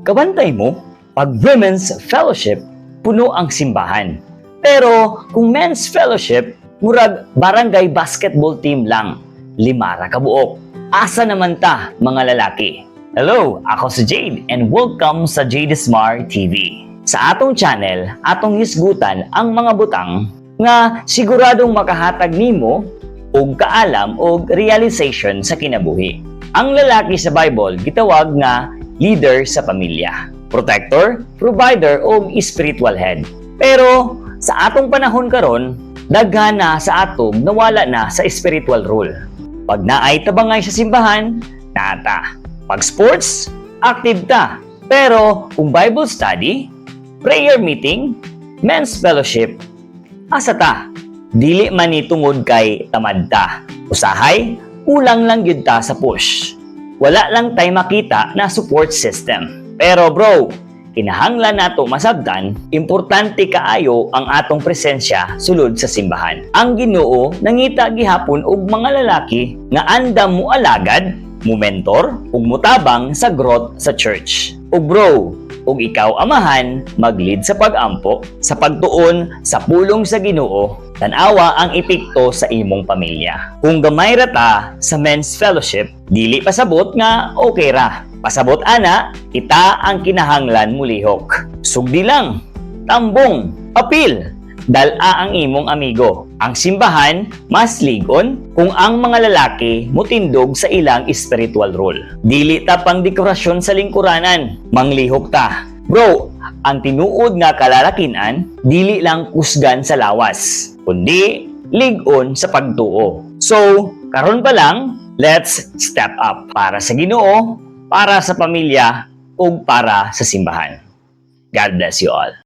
Kabantay mo, pag women's fellowship, puno ang simbahan. Pero kung men's fellowship, murag barangay basketball team lang. Lima ra kabuok. Asa naman ta, mga lalaki? Hello, ako si Jade and welcome sa Jade Smart TV. Sa atong channel, atong hisgutan ang mga butang nga siguradong makahatag nimo og kaalam og realization sa kinabuhi. Ang lalaki sa Bible gitawag nga leader sa pamilya, protector, provider o spiritual head. Pero sa atong panahon karon, daghan na sa atong nawala na sa spiritual role. Pag naay tabangay sa simbahan, nata. Pag sports, active ta. Pero kung Bible study, prayer meeting, men's fellowship, asa ta? Dili man ni kay tamad ta. Usahay, kulang lang gyud ta sa push. Wala lang tay makita na support system. Pero bro, kinahanglan nato masabdan, importante kaayo ang atong presensya sulod sa simbahan. Ang Ginoo nangita gihapon og mga lalaki nga andam mo alagad, mo mentor, ug mutabang sa growth sa church. Ug bro, ug ikaw amahan, mag-lead sa pag-ampo, sa pagtuon, sa pulong sa Ginoo, tanawa ang epekto sa imong pamilya. Kung gamay ra ta sa men's fellowship, dili pasabot nga okay ra. Pasabot ana, kita ang kinahanglan mulihok. Sugdi lang, tambong, apil, dala ang imong amigo. Ang simbahan, mas ligon kung ang mga lalaki mutindog sa ilang spiritual role. Dili ta pang dekorasyon sa lingkuranan, manglihok ta. Bro, ang tinuod nga kalalakinan, dili lang kusgan sa lawas, kundi ligon sa pagtuo. So, karon pa lang, let's step up para sa Ginoo, para sa pamilya, ug para sa simbahan. God bless you all.